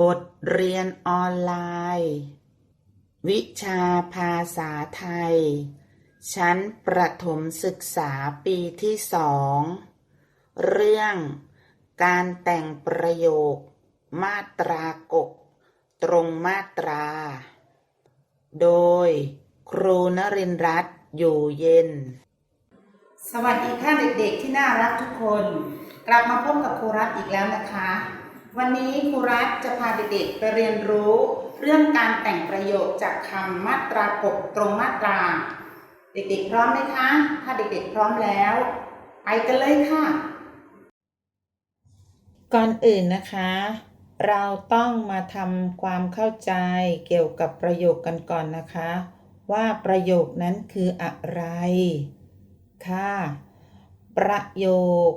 บทเรียนออนไลน์ วิชาภาษาไทย ชั้นประถมศึกษาปีที่สอง เรื่องการแต่งประโยค มาตรากก ตรงมาตรา โดยครูนรินรัตน์อยู่เย็น สวัสดีค่ะเด็กๆที่น่ารักทุกคน กลับมาพบกับครูรัฐอีกแล้วนะคะ วันนี้ครูรัฐจะพาเด็กๆไปเรียนรู้ เรื่องการแต่งประโยคจากคำมาตรากบตรงมาตรา เด็กๆพร้อมไหมคะ ถ้าเด็กๆพร้อมแล้ว ไปกันเลยค่ะ ก่อนอื่นนะคะ เราต้องมาทำความเข้าใจเกี่ยวกับประโยคกันก่อนนะคะ ว่าประโยคนั้นคืออะไร ค่ะ ประโยค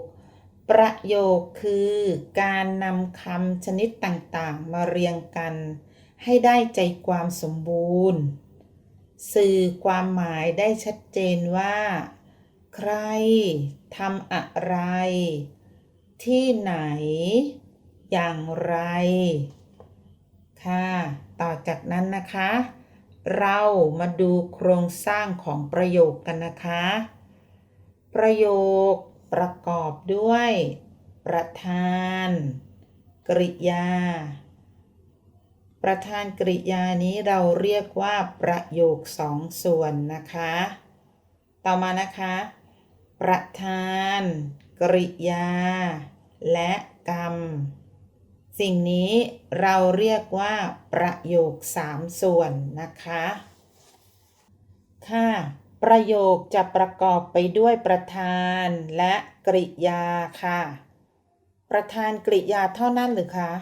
ประโยคคือการนำคำชนิดต่างๆ มาเรียงกัน ให้ได้ใจความสมบูรณ์ สื่อความหมายได้ชัดเจนว่า ใครทำอะไร ที่ไหน อย่างไร ค่ะ ต่อจากนั้นนะคะ เรามาดูโครงสร้างของประโยคกันนะคะ ประโยค ประกอบด้วย ประธาน กริยา ประธานกริยานี้เราเรียกว่าประโยคสองส่วนนะคะ ต่อมานะคะ ประธาน กริยา และกรรม สิ่งนี้เราเรียกว่าประโยคสามส่วนนะคะ ค่ะ ประโยคจะประกอบไปด้วยประธานและกริยาค่ะ ประธานกริยาเท่านั้นหรือคะ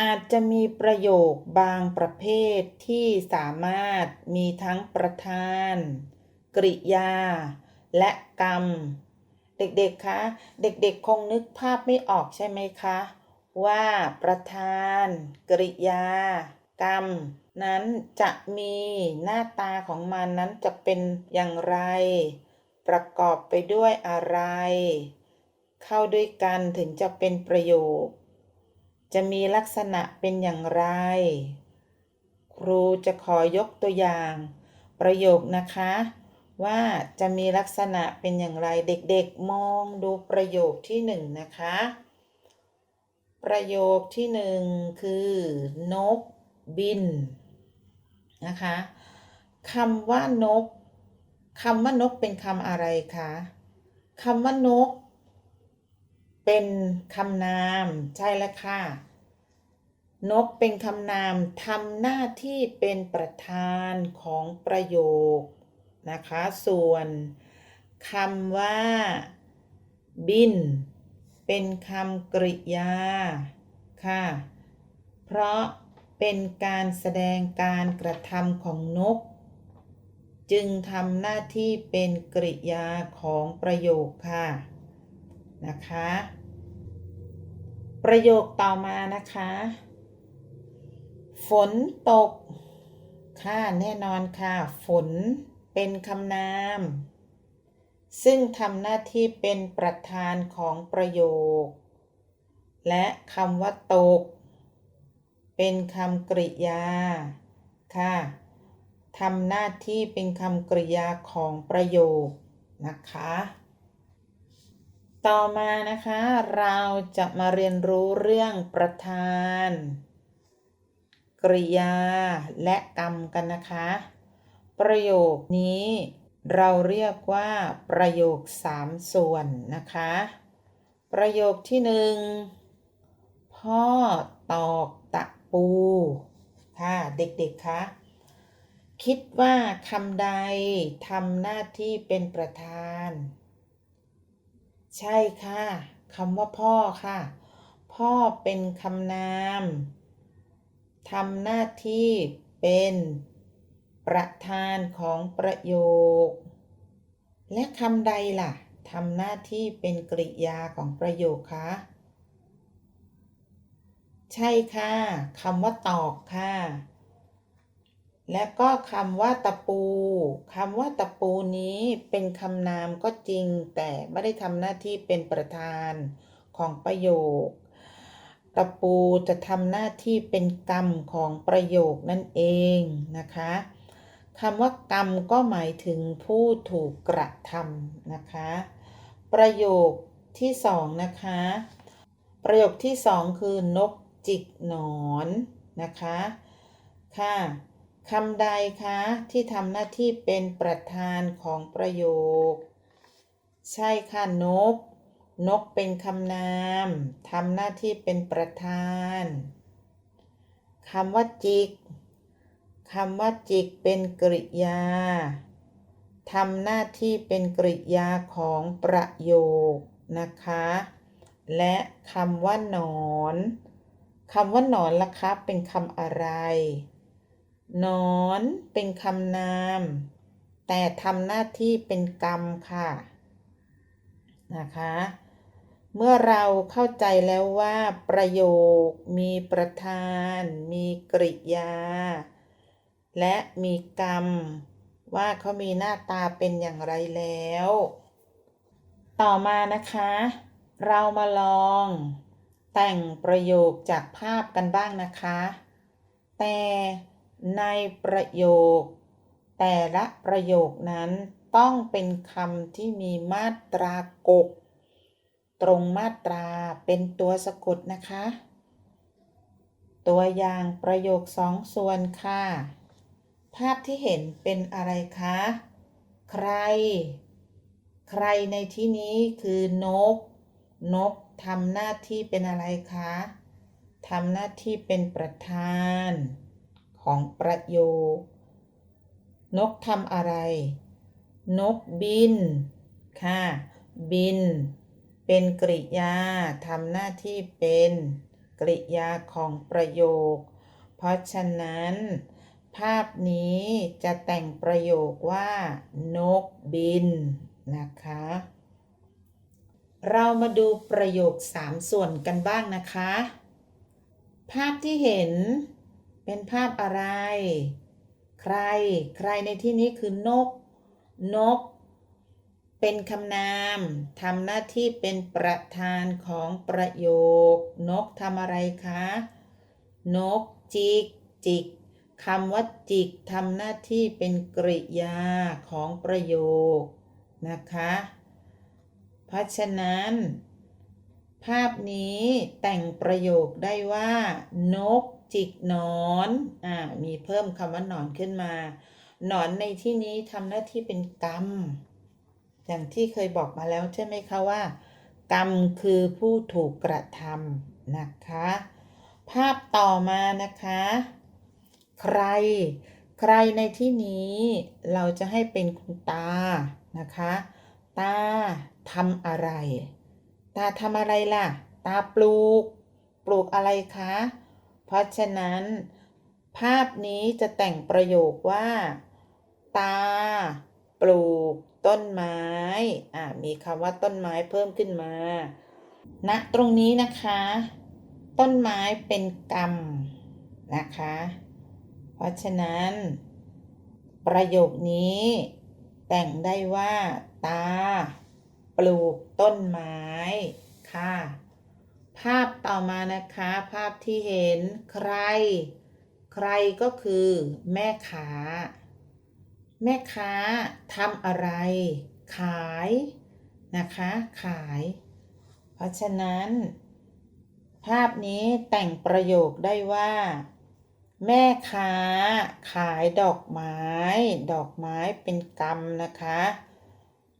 อาจจะมีประโยคบางประเภทที่สามารถมีทั้งประธาน กริยา และกรรม เด็กๆ คะ เด็กๆ คงนึกภาพไม่ออกใช่ไหมคะ ว่าประธาน กริยา กรรม นั้นจะมีหน้าตาของมันนั้นจะเป็นอย่างไร ประกอบไปด้วยอะไร เข้าด้วยกันถึงจะเป็นประโยค จะมีลักษณะเป็นอย่างไร ครูจะขอยกตัวอย่าง ประโยคนะคะ ว่าจะมีลักษณะเป็นอย่างไรเด็กๆมองดูประโยคที่หนึ่งนะคะประโยคที่หนึ่งคือนก บินนะคะคำว่านกคำว่านกเป็นคำอะไรคะคำว่านก เป็นคำนามใช่แล้วค่ะนกเป็นคำนามทำหน้าที่เป็นประธานของประโยคนะคะ ส่วนคำว่า บิน เป็นคำกริยาค่ะ เพราะ เป็นการแสดงการกระทำของนก จึงทำหน้าที่เป็นกริยาของประโยคค่ะนะคะ ประโยคต่อมานะคะ ฝนตก ค่ะแน่นอนค่ะ ฝนเป็นคำนาม ซึ่งทำหน้าที่เป็นประธานของประโยค และคำว่าตก เป็นคำกริยา ค่ะทำหน้าที่เป็นคำกริยาของประโยคนะคะ ต่อมานะคะ เราจะมาเรียนรู้เรื่องประธาน กริยา และกรรมกันนะคะ ประโยคนี้เราเรียกว่าประโยคสามส่วนนะคะ ประโยคที่หนึ่งพ่อตอกตะ ปู ค่ะเด็กๆคะคิดว่าคำใดทำหน้าที่เป็นประธาน ใช่ค่ะคำว่าพ่อค่ะ พ่อเป็นคำนามทำหน้าที่เป็นประธานของประโยค และคำใดล่ะทำหน้าที่เป็นกริยาของประโยคคะ ใช่ค่ะคำว่าตอกค่ะ และก็คำว่าตะปูคำว่าตะปูนี้เป็นคำนามก็จริง แต่ไม่ได้ทำหน้าที่เป็นประธานของประโยค ตะปูจะทำหน้าที่เป็นกรรมของประโยคนั่นเองนะคะคำว่ากรรมก็หมายถึงผู้ถูกกระทำนะคะ ประโยคที่สองนะคะ ประโยคที่สองคือนก จิกหนอนนะคะค่ะคำใดคะที่ทำหน้าที่เป็นประธานของประโยค ใช่ค่ะนก นกเป็นคำนามทำหน้าที่เป็นประธานคำว่าจิกคำว่าจิกเป็นกริยาทำหน้าที่เป็นกริยาของประโยคนะคะ และคำว่าหนอน คำว่าหนอนล่ะคะเป็นคำอะไร หนอนเป็นคำนาม แต่ทำหน้าที่เป็นกรรมค่ะ นะคะ เมื่อเราเข้าใจแล้วว่าประโยคมีประธาน มีกริยา และมีกรรม ว่าเขามีหน้าตาเป็นอย่างไรแล้ว ต่อมานะคะ เรามาลอง แต่งประโยคจากภาพกันบ้างนะคะ แต่ในประโยค แต่ละประโยคนั้นต้องเป็นคำที่มีมาตรากก ตรงมาตราเป็นตัวสะกดนะคะ ตัวอย่างประโยคสองส่วนค่ะ ภาพที่เห็นเป็นอะไรคะ ใคร ใครในที่นี้คือนก นก ทำหน้าที่เป็นอะไรคะทำหน้าที่เป็นประธานของประโยค นกทำอะไร นกบิน ค่ะ บิน เป็นกริยาทำหน้าที่เป็นกริยาของประโยค เพราะฉะนั้น ภาพนี้จะแต่งประโยคว่า นกบินนะคะ เรามาดูประโยคสามส่วนกันบ้างนะคะ ภาพที่เห็นเป็นภาพอะไร ใคร ใครในที่นี้คือนก นก เป็นคำนามทำหน้าที่เป็นประธานของประโยค นกทำอะไรคะ นกจิกจิกคำว่าจิกทำหน้าที่เป็นกริยาของประโยคนะคะ เพราะฉะนั้น ภาพนี้แต่งประโยคได้ว่า นกจิกนอนอ่ามีเพิ่มคำว่านอนขึ้นมาหนอนในที่นี้ทำหน้าที่เป็นกรรม อย่างที่เคยบอกมาแล้วใช่ไหมคะว่า กรรมคือผู้ถูกกระทำนะคะ ภาพต่อมานะคะ ใคร ใครในที่นี้เราจะให้เป็นคุณตานะคะ ตา ทำอะไร ตาทำอะไรล่ะ ตาปลูก ปลูกอะไรคะ เพราะฉะนั้น ภาพนี้จะแต่งประโยคว่า ตา ปลูก ต้นไม้อ่ามีคำว่าต้นไม้เพิ่มขึ้นมาณตรงนี้นะคะ ต้นไม้เป็นกรรมนะคะ เพราะฉะนั้น ประโยคนี้ แต่งได้ว่า ตา ลูกต้นไม้ค่ะ ภาพต่อมานะคะ ภาพที่เห็นใคร ใครก็คือแม่ค้า แม่ค้าทำอะไร ขายนะคะ ขาย เพราะฉะนั้น ภาพนี้แต่งประโยคได้ว่า แม่ค้าขายดอกไม้ ดอกไม้เป็นกรรมนะคะ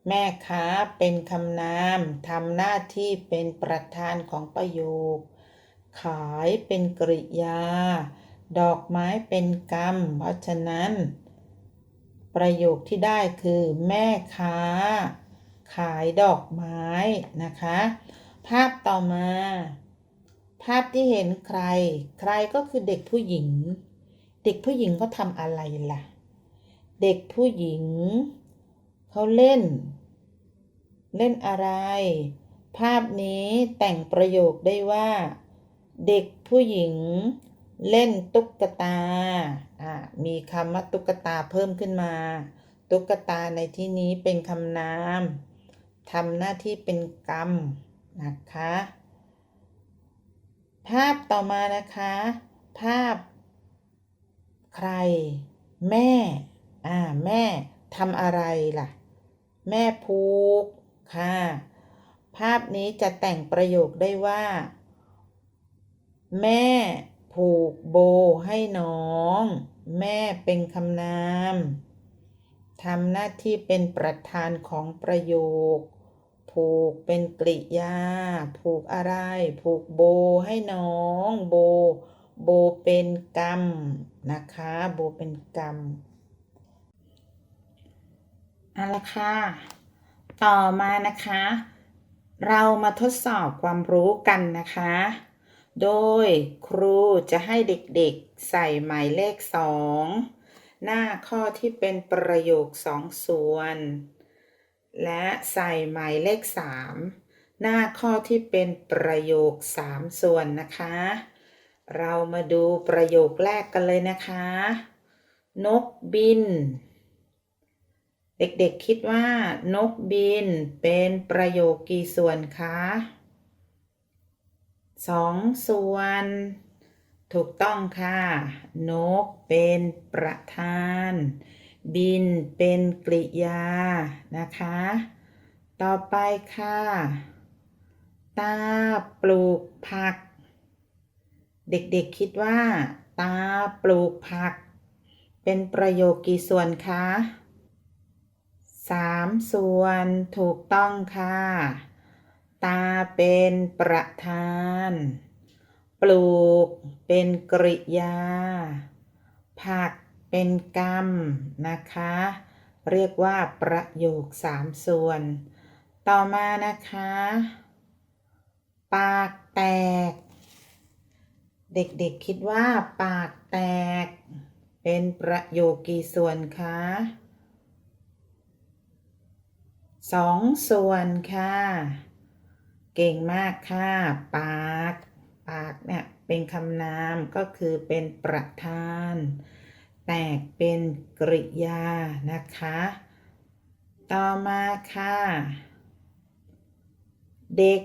แม่ค้าเป็นคำนามทำหน้าที่เป็นประธานของประโยค ขายเป็นกริยา ดอกไม้เป็นกรรม เพราะฉะนั้น ประโยคที่ได้คือ แม่ค้า ขายดอกไม้นะคะ ภาพต่อมา ภาพที่เห็นใคร ใครก็คือเด็กผู้หญิง เด็กผู้หญิงเขาทำอะไรล่ะ เด็กผู้หญิงเขาเล่น เล่นอะไร ภาพนี้แต่งประโยคได้ว่า เด็กผู้หญิง เล่นตุ๊กตาอ่ามีคำว่าตุ๊กตาเพิ่มขึ้นมา ตุ๊กตาในที่นี้เป็นคำนามทำหน้าที่เป็นกรรมนะคะ ภาพต่อมานะคะ ภาพ ใคร แม่ อ่า แม่ทำอะไรล่ะ แม่ผูก ค่ะ ภาพนี้จะแต่งประโยคได้ว่า แม่ผูกโบให้น้อง แม่เป็นคำนามทำหน้าที่เป็นประธานของประโยค ผูกเป็นกริยา ผูกอะไร ผูกโบให้น้อง โบ โบเป็นกรรม นะคะ โบเป็นกรรมเอาละค่ะ ต่อมานะคะ เรามาทดสอบความรู้กันนะคะ โดยครูจะให้เด็กๆใส่หมายเลขสองหน้าข้อที่เป็นประโยคสองส่วน และใส่หมายเลขสามหน้าข้อที่เป็นประโยคสามส่วนนะคะ เรามาดูประโยคแรกกันเลยนะคะ นกบิน เด็กๆคิดว่านกบินเป็นประโยคกี่ส่วนคะสองส่วน ถูกต้องค่ะ นกเป็นประธาน บินเป็นกริยานะคะ ต่อไปค่ะตาปลูกผัก เด็กๆคิดว่า ตาปลูกผัก เป็นประโยคกี่ส่วนคะ สามส่วนถูกต้องค่ะ ตาเป็นประธาน ปลูกเป็นกริยา ผักเป็นกรรมนะคะ เรียกว่าประโยคสามส่วน ต่อมานะคะ ปากแตก เด็กๆคิดว่าปากแตก เป็นประโยคกี่ส่วนคะ สองส่วนค่ะ เก่งมากค่ะ ปาก ปากเนี่ยเป็นคำนามก็คือเป็นประธาน แตกเป็นกริยานะคะ ต่อมาค่ะ เด็ก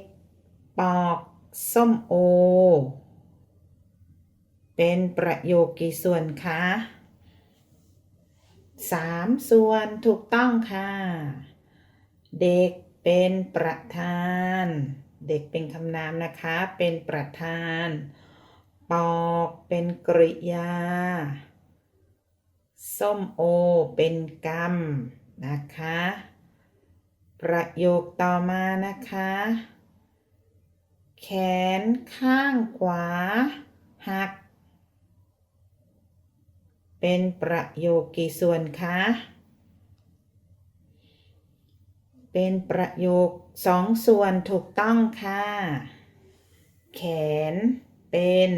ปอกส้มโอ เป็นประโยคกี่ส่วนคะสามส่วนถูกต้องค่ะ เด็กเป็นประธาน เด็กเป็นคำนามนะคะ เป็นประธาน ปอกเป็นกริยา ส้มโอ เป็นกรรม นะคะ ประโยคต่อมานะคะ แขนข้างขวา หัก เป็นประโยคกี่ส่วนคะ เป็นประโยคสองส่วนถูกต้องค่ะ แขนเป็น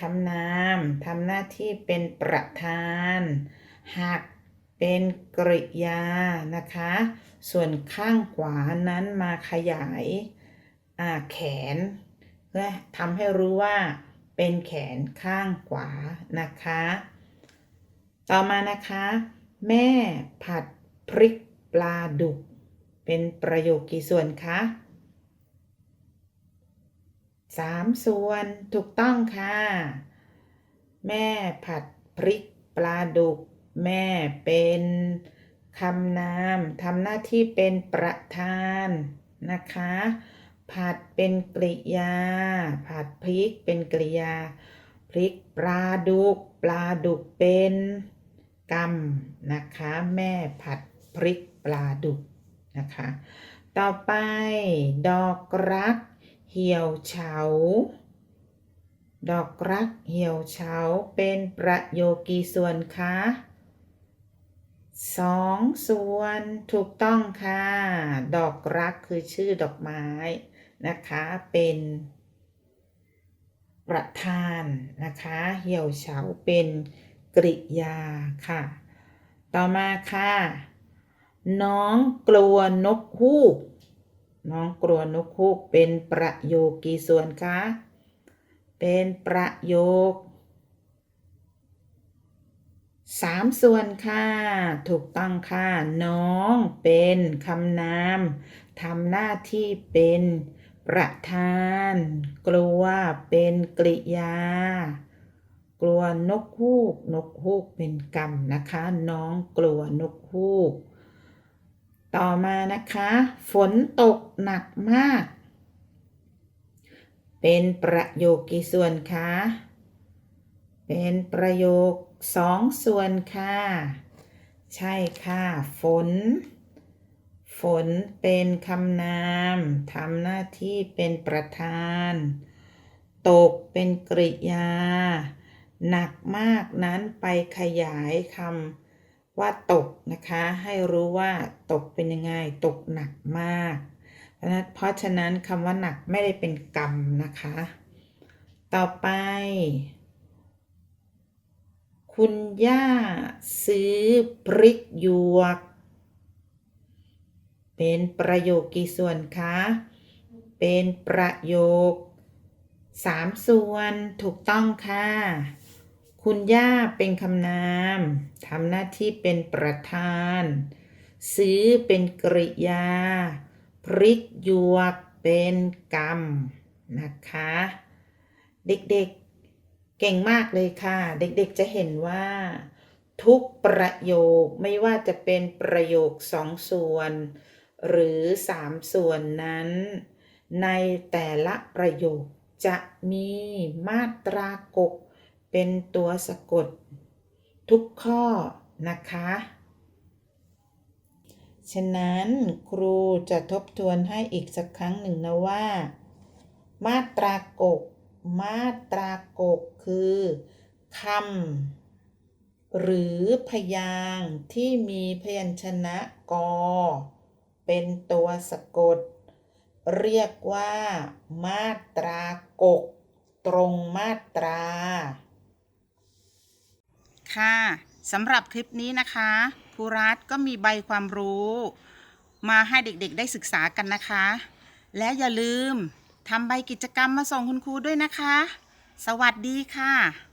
คำนามทำหน้าที่เป็นประธาน หักเป็นกริยานะคะ ส่วนข้างขวานั้นมาขยายาแขนเพื่อทำให้รู้ว่าเป็นแขนข้างขวานะคะ ต่อมานะคะ แม่ผัดพริก ลาดุก เป็นประโยคกี่ส่วนคะสามส่วนถูกต้องค่ะ แม่ผัดพริกปลาดุก แม่เป็นคำนามทำหน้าที่เป็นประธานนะคะ ผัดเป็นกริยา ผัดพริกเป็นกริยา พริกปลาดุก ปลาดุกเป็นกรรมนะคะ แม่ผัด พริกปลาดุกนะคะ ต่อไปดอกรัก เหี่ยวเฉา ดอกรักเหี่ยวเฉาเป็นประโยคกี่ส่วนคะสองส่วนถูกต้องค่ะ ดอกรักคือชื่อดอกไม้นะคะ เป็นประธานนะคะ เหี่ยวเฉาเป็นกริยาค่ะ ต่อมาค่ะ น้องกลัวนกฮูก น้องกลัวนกฮูกเป็นประโยคกี่ส่วนคะ เป็นประโยคสามส่วนค่ะ ถูกต้องค่ะ น้องเป็นคำนามทำหน้าที่เป็นประธาน กลัวเป็นกริยา กลัวนกฮูก นกฮูกเป็นกรรมนะคะ น้องกลัวนกฮูก ต่อมานะคะ ฝนตกหนักมาก เป็นประโยคกี่ส่วนคะ เป็นประโยคสองส่วนค่ะ ใช่ค่ะ ฝน ฝนเป็นคำนามทำหน้าที่เป็นประธาน ตกเป็นกริยา หนักมากนั้นไปขยายคำ ว่าตกนะคะ ให้รู้ว่าตกเป็นยังไง ตกหนักมาก เพราะฉะนั้นคำว่าหนักไม่ได้เป็นกรรมนะคะ ต่อไป คุณย่าซื้อพริกหยวก เป็นประโยคกี่ส่วนคะ เป็นประโยคสามส่วนถูกต้องค่ะ คุณย่าเป็นคำนามทำหน้าที่เป็นประธาน ซื้อเป็นกริยา พริกหยวกเป็นกรรมนะคะ เด็กๆเก่งมากเลยค่ะ เด็กๆจะเห็นว่า ทุกประโยคไม่ว่าจะเป็นประโยคสองส่วน หรือสามส่วนนั้น ในแต่ละประโยคจะมีมาตรากก เป็นตัวสะกด ทุกข้อนะคะ ฉะนั้นครูจะทบทวนให้อีกสักครั้งหนึ่งนะว่า มาตรากก มาตรากกคือคำหรือพยางที่มีพยัญชนะกอ เป็นตัวสะกด เรียกว่า มาตรากก ตรงมาตรา ค่ะสำหรับคลิปนี้นะคะครูรัฐก็มีใบความรู้ มาให้เด็กๆได้ศึกษากันนะคะ และอย่าลืมทำใบกิจกรรมมาส่งคุณครูด้วยนะคะ สวัสดีค่ะ